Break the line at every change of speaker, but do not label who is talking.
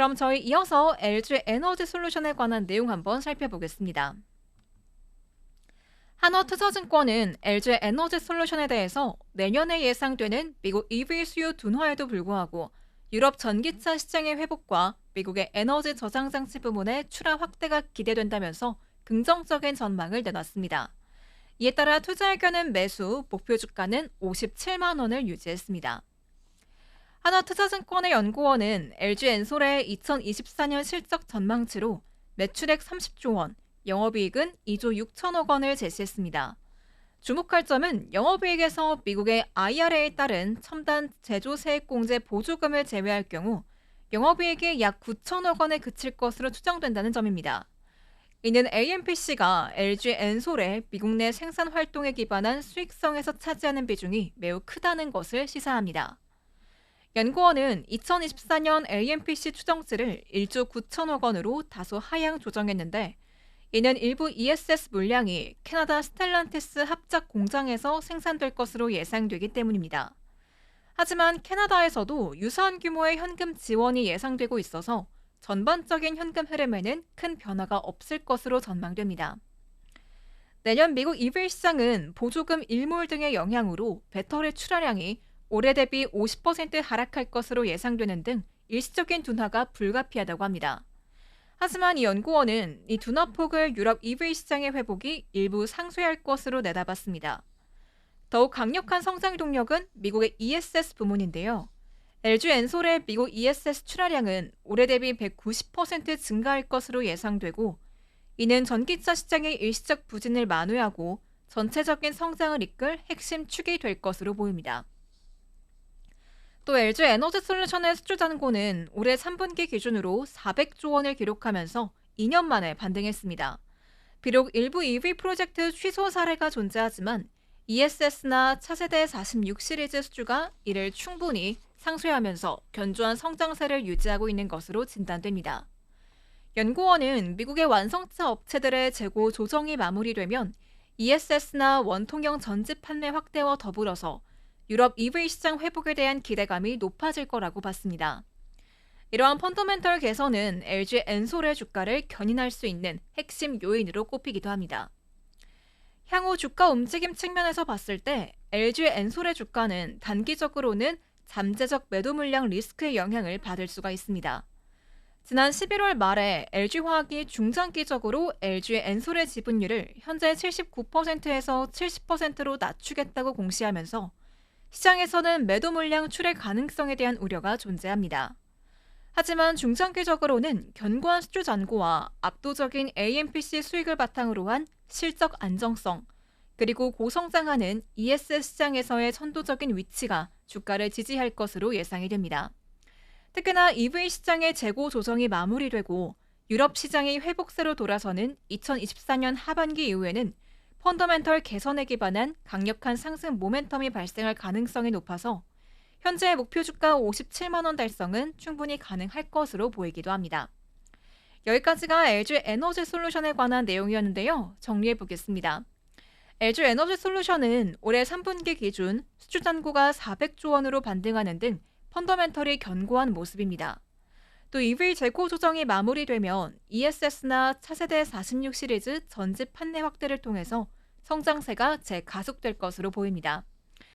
그럼 저희 이어서 LG 에너지 솔루션에 관한 내용 한번 살펴보겠습니다. 한화투자증권은 LG 에너지 솔루션에 대해서 내년에 예상되는 미국 EV 수요 둔화에도 불구하고 유럽 전기차 시장의 회복과 미국의 에너지 저장 장치 부문의 출하 확대가 기대된다면서 긍정적인 전망을 내놨습니다. 이에 따라 투자 의견은 매수, 목표 주가는 57만 원을 유지했습니다. 하나투자증권의 연구원은 LG 엔솔의 2024년 실적 전망치로 매출액 30조 원, 영업이익은 2조 6천억 원을 제시했습니다. 주목할 점은 영업이익에서 미국의 IRA에 따른 첨단 제조 세액 공제 보조금을 제외할 경우 영업이익이 약 9천억 원에 그칠 것으로 추정된다는 점입니다. 이는 AMPC가 LG 엔솔의 미국 내 생산 활동에 기반한 수익성에서 차지하는 비중이 매우 크다는 것을 시사합니다. 연구원은 2024년 AMPC 추정치를 1조 9천억 원으로 다소 하향 조정했는데 이는 일부 ESS 물량이 캐나다 스텔란티스 합작 공장에서 생산될 것으로 예상되기 때문입니다. 하지만 캐나다에서도 유사한 규모의 현금 지원이 예상되고 있어서 전반적인 현금 흐름에는 큰 변화가 없을 것으로 전망됩니다. 내년 미국 EV 시장은 보조금 일몰 등의 영향으로 배터리 출하량이 올해 대비 50% 하락할 것으로 예상되는 등 일시적인 둔화가 불가피하다고 합니다. 하지만 이 연구원은 이 둔화폭을 유럽 EV 시장의 회복이 일부 상쇄할 것으로 내다봤습니다. 더욱 강력한 성장 동력은 미국의 ESS 부문인데요. LG 엔솔의 미국 ESS 출하량은 올해 대비 190% 증가할 것으로 예상되고 이는 전기차 시장의 일시적 부진을 만회하고 전체적인 성장을 이끌 핵심 축이 될 것으로 보입니다. 또 LG 에너지 솔루션의 수주 잔고는 올해 3분기 기준으로 400조 원을 기록하면서 2년 만에 반등했습니다. 비록 일부 EV 프로젝트 취소 사례가 존재하지만 ESS나 차세대 46 시리즈 수주가 이를 충분히 상쇄하면서 견조한 성장세를 유지하고 있는 것으로 진단됩니다. 연구원은 미국의 완성차 업체들의 재고 조정이 마무리되면 ESS나 원통형 전지 판매 확대와 더불어서 유럽 EV 시장 회복에 대한 기대감이 높아질 거라고 봤습니다. 이러한 펀더멘털 개선은 LG 엔솔의 주가를 견인할 수 있는 핵심 요인으로 꼽히기도 합니다. 향후 주가 움직임 측면에서 봤을 때 LG 엔솔의 주가는 단기적으로는 잠재적 매도 물량 리스크의 영향을 받을 수가 있습니다. 지난 11월 말에 LG화학이 중장기적으로 LG 엔솔의 지분율을 현재 79%에서 70%로 낮추겠다고 공시하면서 시장에서는 매도 물량 출의 가능성에 대한 우려가 존재합니다. 하지만 중장기적으로는 견고한 수주 잔고와 압도적인 AMPC 수익을 바탕으로 한 실적 안정성, 그리고 고성장하는 ESS 시장에서의 선도적인 위치가 주가를 지지할 것으로 예상이 됩니다. 특히나 EV 시장의 재고 조정이 마무리되고 유럽 시장이 회복세로 돌아서는 2024년 하반기 이후에는 펀더멘털 개선에 기반한 강력한 상승 모멘텀이 발생할 가능성이 높아서 현재 목표 주가 57만 원 달성은 충분히 가능할 것으로 보이기도 합니다. 여기까지가 LG 에너지 솔루션에 관한 내용이었는데요. 정리해 보겠습니다. LG 에너지 솔루션은 올해 3분기 기준 수주 잔고가 400조 원으로 반등하는 등 펀더멘털이 견고한 모습입니다. 또 EV 재고 조정이 마무리되면 ESS나 차세대 46 시리즈 전지 판매 확대를 통해서 성장세가 재가속될 것으로 보입니다.